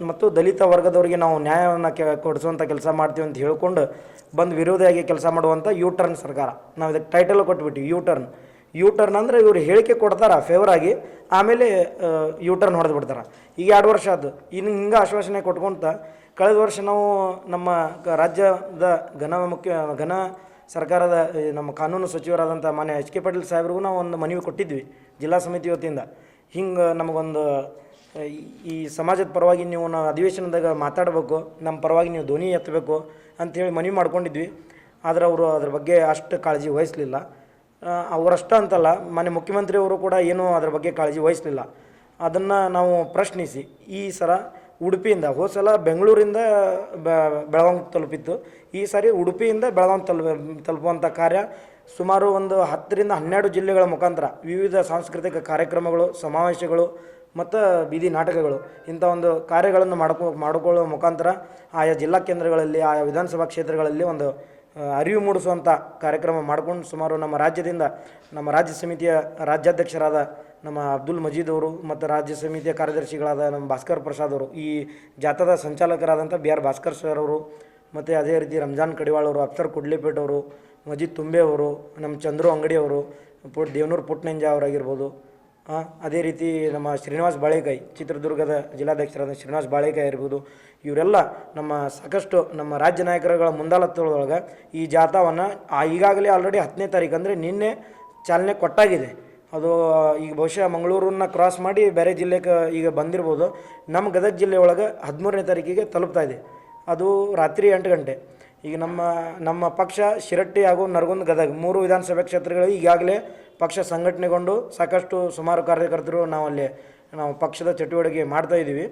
ಮತ್ತು ದಲಿತ ವರ್ಗದವರಿಗೆ ನಾವು ನ್ಯಾಯವನ್ನು ಕೆ ಕೊಡಿಸುವಂಥ ಕೆಲಸ ಮಾಡ್ತೀವಿ ಅಂತ ಹೇಳ್ಕೊಂಡು ಬಂದು ವಿರೋಧಿಯಾಗಿ ಕೆಲಸ ಮಾಡುವಂಥ ಯು ಟರ್ನ್ ಸರ್ಕಾರ. ನಾವು ಇದಕ್ಕೆ ಟೈಟಲ್ ಕೊಟ್ಬಿಟ್ಟಿವಿ ಯು ಟರ್ನ್ ಯು ಟರ್ನ್ ಅಂದರೆ ಇವರು ಹೇಳಿಕೆ ಕೊಡ್ತಾರೆ ಫೇವರ್ ಆಗಿ. ಆಮೇಲೆ ಯು ಟರ್ನ್ ಹೊಡೆದು ಬಿಡ್ತಾರೆ ಈಗ ಎರಡು ವರ್ಷ ಆಯ್ತು ಇನ್ನು ಹಿಂಗೆ ಆಶ್ವಾಸನೆ ಕೊಟ್ಕೊಂತ ಕಳೆದ ವರ್ಷ ನಾವು ನಮ್ಮ ರಾಜ್ಯದ ಘನ ಮುಖ್ಯ ಘನ ಸರ್ಕಾರದ ನಮ್ಮ ಕಾನೂನು ಸಚಿವರಾದಂಥ ಮಾನ್ಯ ಎಚ್ ಕೆ ಪಾಟೀಲ್ ಸಾಹೇಬ್ರಿಗೂ ನಾವು ಒಂದು ಮನವಿ ಕೊಟ್ಟಿದ್ವಿ ಜಿಲ್ಲಾ ಸಮಿತಿ ವತಿಯಿಂದ. ಹಿಂಗೆ ನಮಗೊಂದು, ಈ- ಸಮಾಜದ ಪರವಾಗಿ ನೀವು ನಾವು ಅಧಿವೇಶನದಾಗ ಮಾತಾಡಬೇಕು, ನಮ್ಮ ಪರವಾಗಿ ನೀವು ಧ್ವನಿ ಎತ್ತಬೇಕು ಅಂಥೇಳಿ ಮನವಿ ಮಾಡ್ಕೊಂಡಿದ್ವಿ. ಆದರೆ ಅವರು ಅದ್ರ ಬಗ್ಗೆ ಅಷ್ಟು ಕಾಳಜಿ ವಹಿಸಲಿಲ್ಲ. ಅವರಷ್ಟ ಅಂತಲ್ಲ, ಮಾನ್ಯ ಮುಖ್ಯಮಂತ್ರಿಯವರು ಕೂಡ ಏನೂ ಅದ್ರ ಬಗ್ಗೆ ಕಾಳಜಿ ವಹಿಸಲಿಲ್ಲ. ಅದನ್ನು ನಾವು ಪ್ರಶ್ನಿಸಿ. ಈ ಸಲ ಉಡುಪಿಯಿಂದ ಹೋದ ಸಲ ಬೆಂಗಳೂರಿಂದ ಬೆಳಗಾವಿ ತಲುಪಿತ್ತು. ಈ ಸಾರಿ ಉಡುಪಿಯಿಂದ ಬೆಳಗಾವಿ ತಲುಪ ತಲುಪುವಂಥ ಕಾರ್ಯ ಸುಮಾರು ಒಂದು ಹತ್ತರಿಂದ ಹನ್ನೆರಡು ಜಿಲ್ಲೆಗಳ ಮುಖಾಂತರ ವಿವಿಧ ಸಾಂಸ್ಕೃತಿಕ ಕಾರ್ಯಕ್ರಮಗಳು, ಸಮಾವೇಶಗಳು ಮತ್ತು ಬೀದಿ ನಾಟಕಗಳು ಇಂಥ ಒಂದು ಕಾರ್ಯಗಳನ್ನು ಮಾಡ್ಕೊ, ಮಾಡಿಕೊಳ್ಳುವ ಮುಖಾಂತರ ಆಯಾ ಜಿಲ್ಲಾ ಕೇಂದ್ರಗಳಲ್ಲಿ, ಆಯಾ ವಿಧಾನಸಭಾ ಕ್ಷೇತ್ರಗಳಲ್ಲಿ ಒಂದು ಅರಿವು ಮೂಡಿಸುವಂಥ ಕಾರ್ಯಕ್ರಮ ಮಾಡ್ಕೊಂಡು ಸುಮಾರು ನಮ್ಮ ರಾಜ್ಯದಿಂದ ನಮ್ಮ ರಾಜ್ಯ ಸಮಿತಿಯ ರಾಜ್ಯಾಧ್ಯಕ್ಷರಾದ ನಮ್ಮ ಅಬ್ದುಲ್ ಮಜೀದ್ ಅವರು ಮತ್ತು ರಾಜ್ಯ ಸಮಿತಿಯ ಕಾರ್ಯದರ್ಶಿಗಳಾದ ನಮ್ಮ ಭಾಸ್ಕರ್ ಪ್ರಸಾದ್ ಅವರು, ಈ ಜಾಥಾದ ಸಂಚಾಲಕರಾದಂಥ ಬಿ ಆರ್ ಭಾಸ್ಕರ್ ಸರ್ ಅವರು ಮತ್ತು ಅದೇ ರೀತಿ ರಂಜಾನ್ ಕಡಿವಾಳ್ ಅವರು, ಅಫ್ಸರ್ ಕುಡ್ಲಿಪೇಟ್ ಅವರು, ಮಜೀದ್ ತುಂಬೆ ಅವರು, ನಮ್ಮ ಚಂದ್ರು ಅಂಗಡಿ ಅವರು ಪುಟ್ ದೇವನೂರು ಪುಟ್ನೆಂಜ ಅವರಾಗಿರ್ಬೋದು. ಅದೇ ರೀತಿ ನಮ್ಮ ಶ್ರೀನಿವಾಸ್ ಬಾಳೆಕಾಯಿ, ಚಿತ್ರದುರ್ಗದ ಜಿಲ್ಲಾಧ್ಯಕ್ಷರಾದ ಶ್ರೀನಿವಾಸ್ ಬಾಳೆಕಾಯಿ ಇರ್ಬೋದು ಇವರೆಲ್ಲ ನಮ್ಮ ಸಾಕಷ್ಟು ನಮ್ಮ ರಾಜ್ಯ ನಾಯಕರುಗಳ ಮುಂದಾಳತ್ವದೊಳಗೆ ಈ ಜಾಥಾವನ್ನು ಈಗಾಗಲೇ ಆಲ್ರೆಡಿ ಹತ್ತನೇ ತಾರೀಕು ಅಂದರೆ ನಿನ್ನೆ ಚಾಲನೆ ಕೊಟ್ಟಾಗಿದೆ. ಅದು ಈಗ ಬಹುಶಃ ಮಂಗಳೂರನ್ನ ಕ್ರಾಸ್ ಮಾಡಿ ಬೇರೆ ಜಿಲ್ಲೆಗೆ ಈಗ ಬಂದಿರ್ಬೋದು. ನಮ್ಮ ಗದಗ ಜಿಲ್ಲೆ ಒಳಗೆ ಹದಿಮೂರನೇ ತಾರೀಕಿಗೆ ತಲುಪ್ತಾ ಇದೆ. ಅದು ರಾತ್ರಿ ಎಂಟು ಗಂಟೆ. ಈಗ ನಮ್ಮ ನಮ್ಮ ಪಕ್ಷ ಶಿರಟ್ಟಿ ಹಾಗೂ ನರಗುಂದ ಗದಗ ಮೂರು ವಿಧಾನಸಭೆ ಕ್ಷೇತ್ರಗಳಲ್ಲಿ ಈಗಾಗಲೇ ಪಕ್ಷ ಸಂಘಟನೆಗೊಂಡು ಸಾಕಷ್ಟು ಸುಮಾರು ಕಾರ್ಯಕರ್ತರು ನಾವಲ್ಲಿ, ನಾವು ಪಕ್ಷದ ಚಟುವಟಿಕೆ ಮಾಡ್ತಾ ಇದ್ದೀವಿ.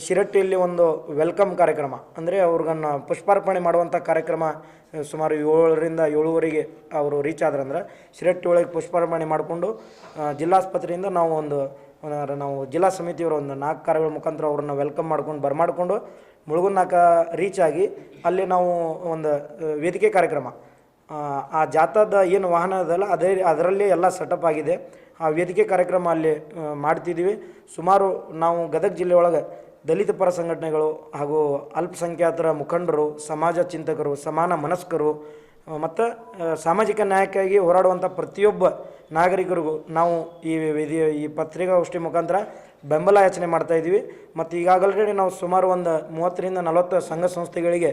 ಶಿರಟ್ಟಿಯಲ್ಲಿ ಒಂದು ವೆಲ್ಕಮ್ ಕಾರ್ಯಕ್ರಮ ಅಂದರೆ ಅವ್ರಿಗನ್ನು ಪುಷ್ಪಾರ್ಪಣೆ ಮಾಡುವಂಥ ಕಾರ್ಯಕ್ರಮ ಸುಮಾರು ಏಳರಿಂದ ಏಳುವರೆಗೆ ಅವರು ರೀಚ್ ಆದ್ರಂದ್ರೆ ಶಿರಟ್ಟಿ ಒಳಗೆ ಪುಷ್ಪಾರ್ಪಣೆ ಮಾಡಿಕೊಂಡು ಜಿಲ್ಲಾಸ್ಪತ್ರೆಯಿಂದ ನಾವು ಒಂದು ನಾವು ಜಿಲ್ಲಾ ಸಮಿತಿಯವರ ಒಂದು ನಾಲ್ಕು ಕಾರ್ಯಗಳ ಮುಖಾಂತರ ಅವ್ರನ್ನ ವೆಲ್ಕಮ್ ಮಾಡ್ಕೊಂಡು ಬರಮಾಡಿಕೊಂಡು ಮುಳುಗುನ್ನಾಕ ರೀಚ್ ಆಗಿ ಅಲ್ಲಿ ನಾವು ಒಂದು ವೇದಿಕೆ ಕಾರ್ಯಕ್ರಮ ಆ, ಜಾಥಾದ ಏನು ವಾಹನ ಅದಲ್ಲ ಅದೇ ಅದರಲ್ಲೇ ಎಲ್ಲ ಸೆಟಪ್ ಆಗಿದೆ. ಆ ವೇದಿಕೆ ಕಾರ್ಯಕ್ರಮ ಅಲ್ಲಿ ಮಾಡ್ತಿದ್ದೀವಿ ಸುಮಾರು ನಾವು ಗದಗ ಜಿಲ್ಲೆ ಒಳಗೆ ದಲಿತ ಪರ ಸಂಘಟನೆಗಳು ಹಾಗೂ ಅಲ್ಪಸಂಖ್ಯಾತರ ಮುಖಂಡರು, ಸಮಾಜ ಚಿಂತಕರು, ಸಮಾನ ಮನಸ್ಕರು ಮತ್ತು ಸಾಮಾಜಿಕ ನ್ಯಾಯಕ್ಕಾಗಿ ಹೋರಾಡುವಂಥ ಪ್ರತಿಯೊಬ್ಬ ನಾಗರಿಕರಿಗೂ ನಾವು ಈ ಈ ಪತ್ರಿಕಾಗೋಷ್ಠಿ ಮುಖಾಂತರ ಬೆಂಬಲ ಯಾಚನೆ ಮಾಡ್ತಾ ಇದ್ದೀವಿ. ಮತ್ತು ಈಗಾಗಲೇ ನಾವು ಸುಮಾರು ಒಂದು ಮೂವತ್ತರಿಂದ ನಲವತ್ತು ಸಂಘ ಸಂಸ್ಥೆಗಳಿಗೆ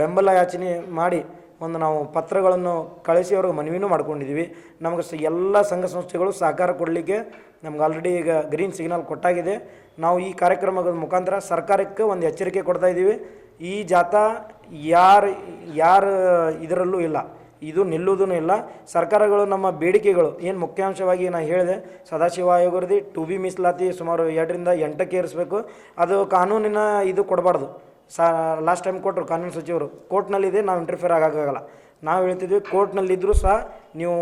ಬೆಂಬಲ ಯಾಚನೆ ಮಾಡಿ ಒಂದು ನಾವು ಪತ್ರಗಳನ್ನು ಕಳಿಸಿ ಅವ್ರಿಗೆ ಮನವಿನೂ ಮಾಡ್ಕೊಂಡಿದ್ದೀವಿ. ನಮಗೆ ಸ ಎಲ್ಲ ಸಂಘ ಸಂಸ್ಥೆಗಳು ಸಹಕಾರ ಕೊಡಲಿಕ್ಕೆ ನಮ್ಗೆ ಆಲ್ರೆಡಿ ಈಗ ಗ್ರೀನ್ ಸಿಗ್ನಲ್ ಕೊಟ್ಟಾಗಿದೆ. ನಾವು ಈ ಕಾರ್ಯಕ್ರಮದ ಮುಖಾಂತರ ಸರ್ಕಾರಕ್ಕೆ ಒಂದು ಎಚ್ಚರಿಕೆ ಕೊಡ್ತಾ ಇದ್ದೀವಿ. ಈ ಜಾಥಾ ಯಾರು ಯಾರು ಇದರಲ್ಲೂ ಇಲ್ಲ. ಇದು ನಿಲ್ಲುವುದೂ ಇಲ್ಲ. ಸರ್ಕಾರಗಳು ನಮ್ಮ ಬೇಡಿಕೆಗಳು, ಏನು ಮುಖ್ಯಾಂಶವಾಗಿ ನಾನು ಹೇಳಿದೆ, ಸದಾಶಿವ ಆಯೋಗದಿ ಟು ಬಿ ಮೀಸಲಾತಿ ಸುಮಾರು ಎರಡರಿಂದ ಎಂಟಕ್ಕೆ ಏರಿಸಬೇಕು. ಅದು ಕಾನೂನಿನ ಇದು ಕೊಡಬಾರ್ದು. ಸಾ ಲಾಸ್ಟ್ ಟೈಮ್ ಕೊಟ್ಟರು ಕಾನೂನು ಸಚಿವರು ಕೋರ್ಟ್ನಲ್ಲಿದೆ ನಾವು ಇಂಟರ್ಫಿಯರ್ ಆಗೋಕ್ಕಾಗಲ್ಲ. ನಾವು ಹೇಳ್ತಿದ್ವಿ ಕೋರ್ಟ್ನಲ್ಲಿದ್ದರೂ ಸಹ ನೀವು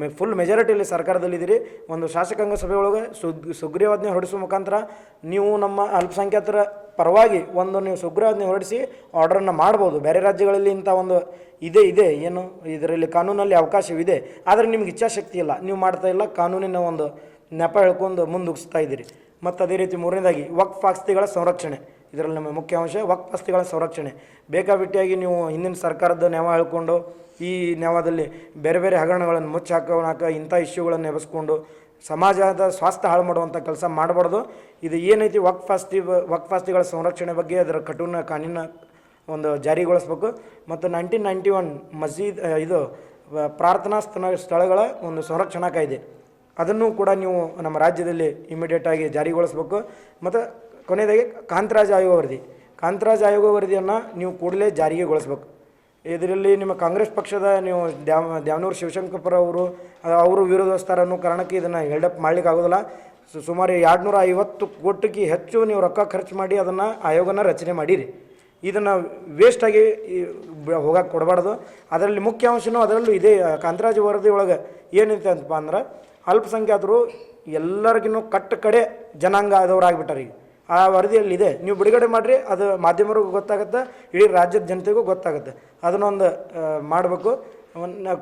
ಮೆ ಫುಲ್ ಮೆಜಾರಿಟಿಯಲ್ಲಿ ಸರ್ಕಾರದಲ್ಲಿದ್ದೀರಿ. ಒಂದು ಶಾಸಕಾಂಗ ಸಭೆ ಒಳಗೆ ಸುಗ್ ಸುಗ್ರೀವಾಜ್ಞೆ ಹೊರಡಿಸುವ ಮುಖಾಂತರ ನೀವು ನಮ್ಮ ಅಲ್ಪಸಂಖ್ಯಾತರ ಪರವಾಗಿ ಒಂದು ನೀವು ಸುಗ್ರೀವಾಜ್ಞೆ ಹೊರಡಿಸಿ ಆರ್ಡರನ್ನು ಮಾಡ್ಬೋದು. ಬೇರೆ ರಾಜ್ಯಗಳಲ್ಲಿ ಇಂಥ ಒಂದು ಇದೆ ಇದೆ. ಏನು, ಇದರಲ್ಲಿ ಕಾನೂನಲ್ಲಿ ಅವಕಾಶವಿದೆ. ಆದರೆ ನಿಮ್ಗೆ ಇಚ್ಛಾಶಕ್ತಿ ಇಲ್ಲ. ನೀವು ಮಾಡ್ತಾ ಇಲ್ಲ, ಕಾನೂನಿನ ಒಂದು ನೆಪ ಹೇಳ್ಕೊಂಡು ಮುಂದುಗಿಸ್ತಾ ಇದ್ದೀರಿ. ಮತ್ತು ಅದೇ ರೀತಿ ಮೂರನೇದಾಗಿ, ವಕ್ಫ್ ಆಸ್ತಿಗಳ ಸಂರಕ್ಷಣೆ. ಇದರಲ್ಲಿ ನಮ್ಮ ಮುಖ್ಯ ಅಂಶ ವಕ್ಫಸ್ತಿಗಳ ಸಂರಕ್ಷಣೆ. ಬೇಕಾಬಿಟ್ಟಿಯಾಗಿ ನೀವು ಹಿಂದಿನ ಸರ್ಕಾರದ ನೆವ ಹೇಳ್ಕೊಂಡು, ಈ ನೆವದಲ್ಲಿ ಬೇರೆ ಬೇರೆ ಹಗರಣಗಳನ್ನು ಮುಚ್ಚಿ ಹಾಕೋಣಕ ಇಂಥ ಇಶ್ಯೂಗಳನ್ನು ಎಬಸ್ಕೊಂಡು ಸಮಾಜದ ಸ್ವಾಸ್ಥ್ಯ ಹಾಳು ಮಾಡುವಂಥ ಕೆಲಸ ಮಾಡಬಾರ್ದು. ಇದು ಏನೈತಿ ವಕ್ಫಾಸ್ತಿ ವಕ್ಫಾಸ್ತಿಗಳ ಸಂರಕ್ಷಣೆ ಬಗ್ಗೆ ಅದರ ಕಠಿಣ ಕಾನೂನ ಒಂದು ಜಾರಿಗೊಳಿಸ್ಬೇಕು. ಮತ್ತು ನೈನ್ಟೀನ್ ನೈಂಟಿ ಒನ್ ಮಸೀದ್ ಇದು ಪ್ರಾರ್ಥನಾ ಸ್ಥಳ, ಸ್ಥಳಗಳ ಒಂದು ಸಂರಕ್ಷಣಾ ಕಾಯ್ದೆ. ಅದನ್ನು ಕೂಡ ನೀವು ನಮ್ಮ ರಾಜ್ಯದಲ್ಲಿ ಇಮಿಡಿಯೇಟಾಗಿ ಜಾರಿಗೊಳಿಸ್ಬೇಕು. ಮತ್ತು ಕೊನೆಯದಾಗಿ ಕಾಂತರಾಜ್ ಆಯೋಗ ವರದಿ. ಕಾಂತರಾಜ್ ಆಯೋಗ ವರದಿಯನ್ನು ನೀವು ಕೂಡಲೇ ಜಾರಿಗೆಗೊಳಿಸ್ಬೇಕು. ಇದರಲ್ಲಿ ನಿಮ್ಮ ಕಾಂಗ್ರೆಸ್ ಪಕ್ಷದ ನೀವು ದ್ಯಾವ್ ದ್ಯಾವನೂರು ಶಿವಶಂಕರಪ್ಪ ಅವರು ಅವರು ವಿರೋಧಿಸ್ತಾರೆ ಅನ್ನೋ ಕಾರಣಕ್ಕೆ ಇದನ್ನು ಹೆಲ್ಡಪ್ ಮಾಡ್ಲಿಕ್ಕೆ ಆಗೋದಿಲ್ಲ. ಸು, ಸುಮಾರು ಎರಡುನೂರ ಐವತ್ತು ಕೋಟಿಗೆ ಹೆಚ್ಚು ನೀವು ರೊಕ್ಕ ಖರ್ಚು ಮಾಡಿ ಅದನ್ನು ಆಯೋಗನ ರಚನೆ ಮಾಡಿರಿ. ಇದನ್ನು ವೇಸ್ಟಾಗಿ ಹೋಗಕ್ಕೆ ಕೊಡಬಾರ್ದು. ಅದರಲ್ಲಿ ಮುಖ್ಯ ಅಂಶನೂ ಅದರಲ್ಲೂ ಇದೆ. ಕಾಂತರಾಜ್ ವರದಿ ಒಳಗೆ ಏನೈತೆ ಅಂತಪ್ಪ ಅಂದ್ರೆ, ಅಲ್ಪಸಂಖ್ಯಾತರು ಎಲ್ಲರಿಗಿನ್ನೂ ಕಟ್ಟ ಕಡೆ ಜನಾಂಗ ಆದವ್ರು ಈಗ ಆ ವರದಿಯಲ್ಲಿದೆ. ನೀವು ಬಿಡುಗಡೆ ಮಾಡಿರಿ, ಅದು ಮಾಧ್ಯಮರಿಗೂ ಗೊತ್ತಾಗುತ್ತೆ, ಇಡೀ ರಾಜ್ಯದ ಜನತೆಗೂ ಗೊತ್ತಾಗುತ್ತೆ. ಅದನ್ನೊಂದು ಮಾಡಬೇಕು.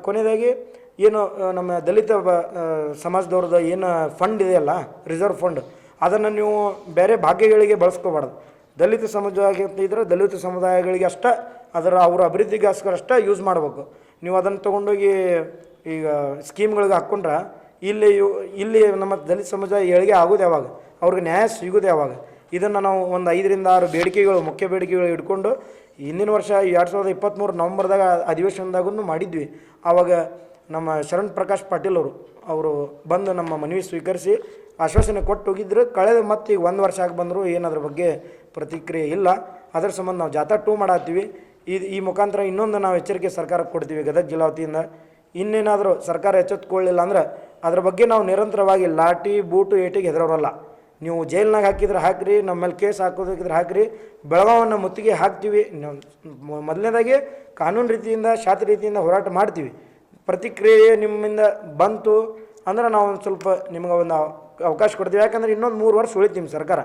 ಕೊನೆಯದಾಗಿ, ಏನು ನಮ್ಮ ದಲಿತ ಬ- ಸಮಾಜದವ್ರದ್ದು ಏನು ಫಂಡ್ ಇದೆಯಲ್ಲ, ರಿಸರ್ವ್ ಫಂಡ್, ಅದನ್ನು ನೀವು ಬೇರೆ ಭಾಗ್ಯಗಳಿಗೆ ಬಳಸ್ಕೋಬಾರ್ದು. ದಲಿತ ಸಮುದಾಯ ಇದ್ದರೆ ದಲಿತ ಸಮುದಾಯಗಳಿಗೆ ಅಷ್ಟೇ, ಅದರ, ಅವರ ಅಭಿವೃದ್ಧಿಗೋಸ್ಕರ ಅಷ್ಟೇ ಯೂಸ್ ಮಾಡಬೇಕು. ನೀವು ಅದನ್ನು ತೊಗೊಂಡೋಗಿ, ಈಗ ಸ್ಕೀಮ್ಗಳಿಗೆ ಹಾಕ್ಕೊಂಡ್ರೆ ಇಲ್ಲಿ ಇಲ್ಲಿ ನಮ್ಮ ದಲಿತ ಸಮುದಾಯ ಏಳಿಗೆ ಆಗೋದು ಯಾವಾಗ? ಅವ್ರಿಗೆ ನ್ಯಾಯ ಸಿಗೋದು ಯಾವಾಗ? ಇದನ್ನು ನಾವು ಒಂದು ಐದರಿಂದ ಆರು ಬೇಡಿಕೆಗಳು, ಮುಖ್ಯ ಬೇಡಿಕೆಗಳು ಇಟ್ಕೊಂಡು ಹಿಂದಿನ ವರ್ಷ ಎರಡು ಸಾವಿರದ ಇಪ್ಪತ್ತ್ಮೂರು ನವಂಬರ್ದಾಗ ಅಧಿವೇಶನದಾಗೂ ಮಾಡಿದ್ವಿ. ಆವಾಗ ನಮ್ಮ ಶರಣ್ ಪ್ರಕಾಶ್ ಪಾಟೀಲ್ ಅವರು ಅವರು ಬಂದು ನಮ್ಮ ಮನವಿ ಸ್ವೀಕರಿಸಿ ಆಶ್ವಾಸನೆ ಕೊಟ್ಟು ಹೋಗಿದ್ರು. ಕಳೆದ ಮತ್ತೆ ಈಗ ಒಂದು ವರ್ಷ ಆಗಿ ಬಂದರೂ ಏನು ಅದ್ರ ಬಗ್ಗೆ ಪ್ರತಿಕ್ರಿಯೆ ಇಲ್ಲ. ಅದರ ಸಂಬಂಧ ನಾವು ಜಾಥಾ ಟೂ ಮಾಡತ್ತೀವಿ. ಇದು ಈ ಮುಖಾಂತರ ಇನ್ನೊಂದು ನಾವು ಎಚ್ಚರಿಕೆ ಸರ್ಕಾರಕ್ಕೆ ಕೊಡ್ತೀವಿ ಗದಗ ಜಿಲ್ಲಾ ವತಿಯಿಂದ. ಇನ್ನೇನಾದರೂ ಸರ್ಕಾರ ಎಚ್ಚೆತ್ತುಕೊಳ್ಳಿಲ್ಲ ಅಂದ್ರೆ ಅದ್ರ ಬಗ್ಗೆ ನಾವು ನಿರಂತರವಾಗಿ ಲಾಠಿ, ಬೂಟು, ಏಟಿಗೆ ಹೆದರೋರಲ್ಲ. ನೀವು ಜೈಲ್ನಾಗ ಹಾಕಿದ್ರೆ ಹಾಕ್ರಿ ನಮ್ಮ ಮೇಲೆ ಕೇಸ್ ಹಾಕೋದಕ್ಕಿದ್ರೆ ಹಾಕ್ರಿ ಬೆಳಗಾವನ್ನು ಮುತ್ತಿಗೆ ಹಾಕ್ತೀವಿ. ಮೊದಲನೇದಾಗಿ ಕಾನೂನು ರೀತಿಯಿಂದ, ಶಾಸ್ತ್ರ ರೀತಿಯಿಂದ ಹೋರಾಟ ಮಾಡ್ತೀವಿ. ಪ್ರತಿಕ್ರಿಯೆ ನಿಮ್ಮಿಂದ ಬಂತು ಅಂದ್ರೆ ನಾವು ಒಂದು ಸ್ವಲ್ಪ ನಿಮ್ಗೆ ಒಂದು ಅವ- ಅವಕಾಶ ಕೊಡ್ತೀವಿ. ಯಾಕಂದ್ರೆ ಇನ್ನೊಂದು ಮೂರು ವರ್ಷ ಉಳಿತೀವಿ ಸರ್ಕಾರ.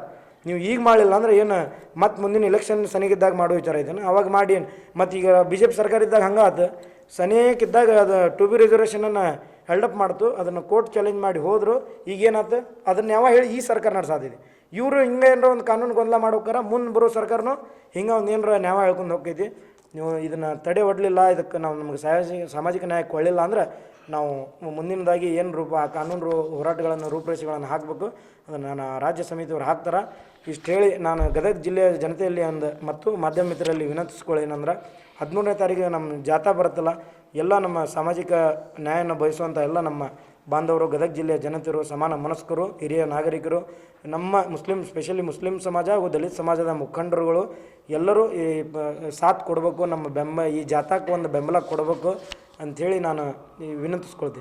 ನೀವು ಈಗ ಮಾಡಿಲ್ಲ ಅಂದ್ರೆ ಏನು ಮತ್ತೆ ಮುಂದಿನ ಎಲೆಕ್ಷನ್ ಸನಿಗಿದ್ದಾಗ ಮಾಡೋ ವಿಚಾರ ಇದನ್ನು ಅವಾಗ ಮಾಡಿ ಮತ್ತು ಈಗ ಬಿ ಜೆ ಪಿ ಸರ್ಕಾರ ಇದ್ದಾಗ ಹಂಗೆ ಆತು ಸನೇಕಿದ್ದಾಗ ಅದು ಟು ಬಿ ರಿಸರ್ವೇಷನನ್ನು ಹೆಲ್ಡಪ್ ಮಾಡ್ತು, ಅದನ್ನು ಕೋರ್ಟ್ ಚಾಲೆಂಜ್ ಮಾಡಿ ಹೋದರು. ಈಗೇನಾಯ್ತು ಅದನ್ನು ಯಾವ ಹೇಳಿ ಈ ಸರ್ಕಾರ ನಡೆಸಾದಿದೆ. ಇವರು ಹಿಂಗೆ ಏನಾರ ಒಂದು ಕಾನೂನು ಗೊಂದಲ ಮಾಡೋಕ್ಕಾರ ಮುಂದೆ ಬರೋ ಸರ್ಕಾರನು ಹಿಂಗೆ ಒಂದು ಏನರ ನ್ಯಾಯ ಹೇಳ್ಕೊಂಡು ಹೋಗ್ತೈತಿ. ನೀವು ಇದನ್ನು ತಡೆ ಒಡ್ಲಿಲ್ಲ, ಇದಕ್ಕೆ ನಾವು ನಮಗೆ ಸಾಮಾಜಿಕ ಸಾಮಾಜಿಕ ನ್ಯಾಯ ಕೊಳ್ಳಿಲ್ಲ ಅಂದ್ರೆ ನಾವು ಮುಂದಿನದಾಗಿ ಏನು ರೂಪ, ಆ ಕಾನೂನು ಹೋರಾಟಗಳನ್ನು ರೂಪರೇಷೆಗಳನ್ನು ಹಾಕಬೇಕು. ಅದನ್ನು ನಾನು ರಾಜ್ಯ ಸಮಿತಿಯವರು ಹಾಕ್ತಾರೆ. ಇಷ್ಟು ಹೇಳಿ ನಾನು ಗದಗ ಜಿಲ್ಲೆಯ ಜನತೆಯಲ್ಲಿ ಒಂದು ಮತ್ತು ಮಾಧ್ಯಮ ಮಿತ್ರರಲ್ಲಿ ವಿನಂತಿಸ್ಕೊಳ್ಳಿ ಏನಂದ್ರೆ, ಹದಿಮೂರನೇ ತಾರೀಕಿಗೆ ನಮ್ಮ ಜಾಥಾ ಬರುತ್ತಲ್ಲ ಎಲ್ಲ ನಮ್ಮ ಸಾಮಾಜಿಕ ನ್ಯಾಯವನ್ನು ಬಯಸುವಂಥ ಎಲ್ಲ ನಮ್ಮ ಬಾಂಧವರು, ಗದಗ ಜಿಲ್ಲೆಯ ಜನತೆಯರು, ಸಮಾನ ಮನಸ್ಕರು, ಹಿರಿಯ ನಾಗರಿಕರು, ನಮ್ಮ ಮುಸ್ಲಿಂ ಸ್ಪೆಷಲಿ ಮುಸ್ಲಿಂ ಸಮಾಜ ಹಾಗೂ ದಲಿತ ಸಮಾಜದ ಮುಖಂಡರುಗಳು ಎಲ್ಲರೂ ಈ ಸಾಥ್ ಕೊಡಬೇಕು, ನಮ್ಮ ಬೆಂಬ, ಈ ಜಾಥಾಕ್ಕೆ ಒಂದು ಬೆಂಬಲ ಕೊಡಬೇಕು ಅಂಥೇಳಿ ನಾನು ವಿನಂತಿಸ್ಕೊಳ್ತೀನಿ.